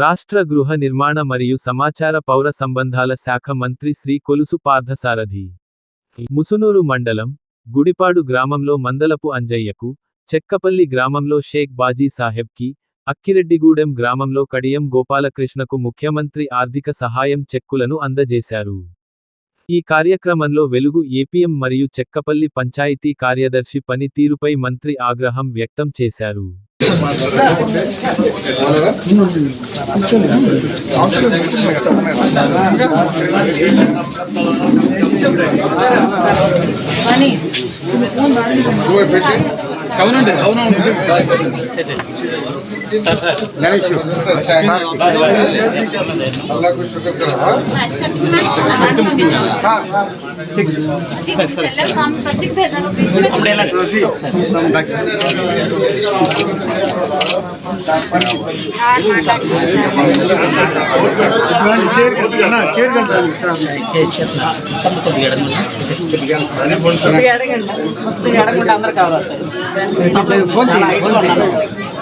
రాష్ట్ర గృహ నిర్మాణ మరియు సమాచార పౌర సంబంధాల శాఖ మంత్రి శ్రీ కొలుసు పార్థసారథి. ముసునూరు మండలం గుడిపాడు గ్రామంలో మందలపు అంజయ్యకు చెక్కపల్లి గ్రామంలో షేక్ బాజీ సాహెబ్కి అక్కిరెడ్డిగూడెం గ్రామంలో కడియం గోపాలకృష్ణకు ముఖ్యమంత్రి ఆర్థిక సహాయం చెక్కులను అందజేశారు. ఈ కార్యక్రమంలో వెలుగు ఏపీఎం మరియు చెక్కపల్లి పంచాయతీ కార్యదర్శి పనితీరుపై మంత్రి ఆగ్రహం వ్యక్తం చేశారు. అవునండి అవునవును అల్లాకు షుగర్ చైర్ కొద్దిగా అడగండి అందరు కావాలి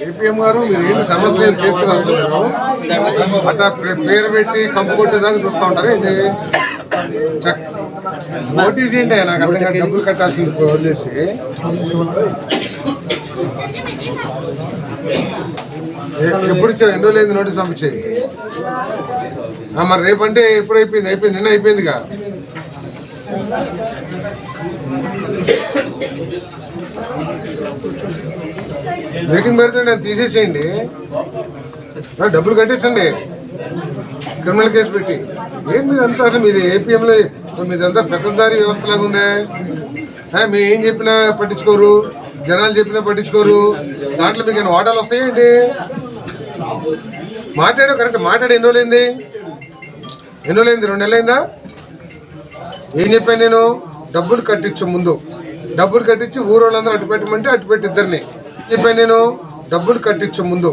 ఏపీఎం గారు మీరు ఏంటి సమస్యలు ఏం తీర్చదు అసలు మీరు. అట్లా పేరు పెట్టి కంపు కొట్టేదాకా చూస్తూ ఉంటారు ఏంటి? చక్- నోటీస్ ఏంటి నాకు అర్థం డబ్బులు కట్టాల్సింది వదిలేసి. ఎప్పుడు ఇచ్చావు? ఎన్నో లేదు నోటీస్ పంపించాయి మరి రేపంటే ఎప్పుడు అయిపోయింది అయిపోయింది నిన్న అయిపోయిందిగా. మీటింగ్ పెడితే నేను తీసేసేయండి. డబ్బులు కట్టించండి. క్రిమినల్ కేసు పెట్టి. ఏంటి అంతా అసలు మీరు ఏపీఎంలో మీదంతా పెద్దదారి వ్యవస్థలాగా ఉందే? ఆ, మేము ఏం చెప్పినా పట్టించుకోరు. జనాలు చెప్పినా పట్టించుకోరు. దాంట్లో మీకు ఏమైనా వాటాలు వస్తాయేంటి మాట్లాడు కరెక్ట్ మాట్లాడి. ఎన్నో లేంది ఎన్నో లేంది రెండు నెలలైందా? ఏం చెప్పాను నేను? డబ్బులు కట్టించు ముందు. డబ్బులు కట్టించి ఊరోళ్ళందరూ అటు పెట్టమంటే అటు పెట్టి ఇద్దరిని. ఇప్పుడు నేను డబ్బులు కట్టించు ముందు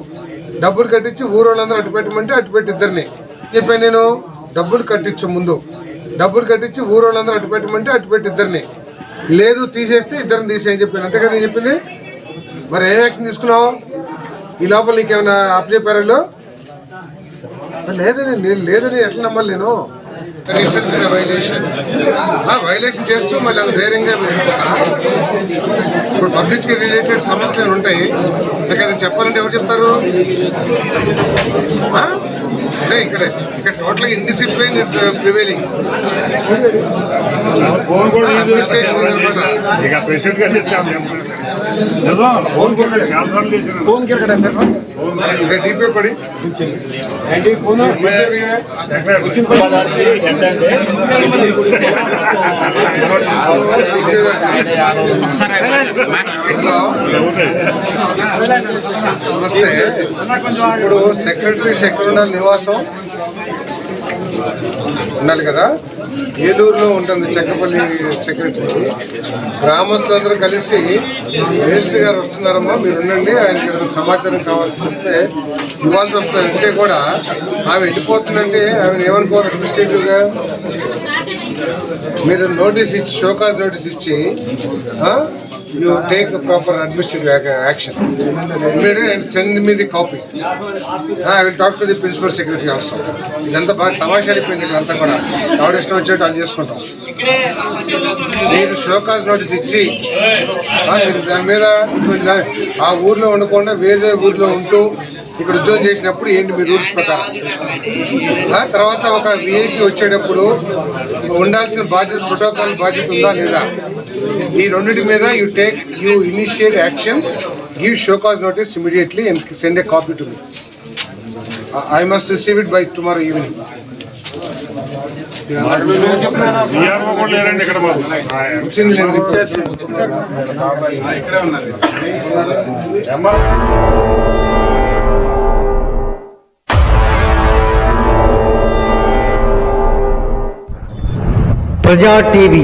డబ్బులు కట్టించి ఊరోళ్ళందరూ అటు పెట్టమంటే అటు పెట్టి ఇద్దరిని. ఇప్పుడు నేను డబ్బులు కట్టించు ముందు డబ్బులు కట్టించి ఊరోళ్ళందరూ అటు పెట్టమంటే అటు పెట్టి ఇద్దరిని. లేదు తీసేస్తే ఇద్దరిని తీసేయని చెప్పాను. అంతే కదా నేను చెప్పింది? మరి ఏం యాక్షన్ తీసుకున్నావు? ఈ లోపల నీకేమైనా అప్ చెప్పారు లేదని నేను లేదని ఎట్లా నమ్మాలి నేను? వైలేషన్ వైలేషన్ చేస్తూ మళ్ళీ అది ధైర్యంగా మీరు వెళ్ళిపోతారా? ఇప్పుడు పబ్లిక్కి రిలేటెడ్ సమస్యలు ఉంటాయి. నాకు అది చెప్పాలంటే ఎవరు చెప్తారు? అంటే ఇక్కడ ఇక్కడ total indiscipline is prevailing phone కూడా అడ్మినిస్ట్రేషన్ ఇక ప్రెసిడెంట్ గారు చెప్తాం ఫోన్ కూడా చాలా సార్లు చేసిన ఫోన్ డిపి కొడి నమస్తే. ఇప్పుడు సెక్రటరీ సెక్రటరీ నివాసం ఉండాలి కదా? ఏలూరులో ఉంటుంది చెక్కపల్లి సెక్రటరీ. గ్రామస్తులందరూ కలిసి మినిస్టర్ గారు వస్తున్నారమ్మా మీరు ఉండండి ఆయనకి సమాచారం కావాల్సి వస్తే ఇవ్వాల్సి వస్తుందంటే కూడా ఆమె వెళ్ళిపోతుందంటే ఆమె ఏమనుకోవాలి అడ్మినిస్ట్రేటివ్గా మీరు నోటీస్ ఇచ్చి షోకాజ్ నోటీస్ ఇచ్చి you take proper administrative action and send me the copy I will talk to the principal secretary also ఇదంతా బాగా తమాషాలిపోయింది ఇక్కడంతా కూడా. ఎవడ ఇష్టం వచ్చేట్టు వాళ్ళు చేసుకుంటాం. మీరు షోకాజ్ నోటీస్ ఇచ్చి మీరు దాని మీద ఆ ఊర్లో ఉండకుండా వేరే ఊర్లో ఉంటూ ఇక్కడ ఉద్యోగం చేసినప్పుడు ఏంటి మీ రూల్స్ ప్రకారం? తర్వాత ఒక విఐపి వచ్చేటప్పుడు ఉండాల్సిన బాధ్యత ప్రోటోకాల్ బాధ్యత ఉందా లేదా? ఈ రెండింటి మీద you take you initiate action give show cause notice immediately and send a copy to me I must receive it by tomorrow evening వచ్చింది లేదు ప్రజా టీవీ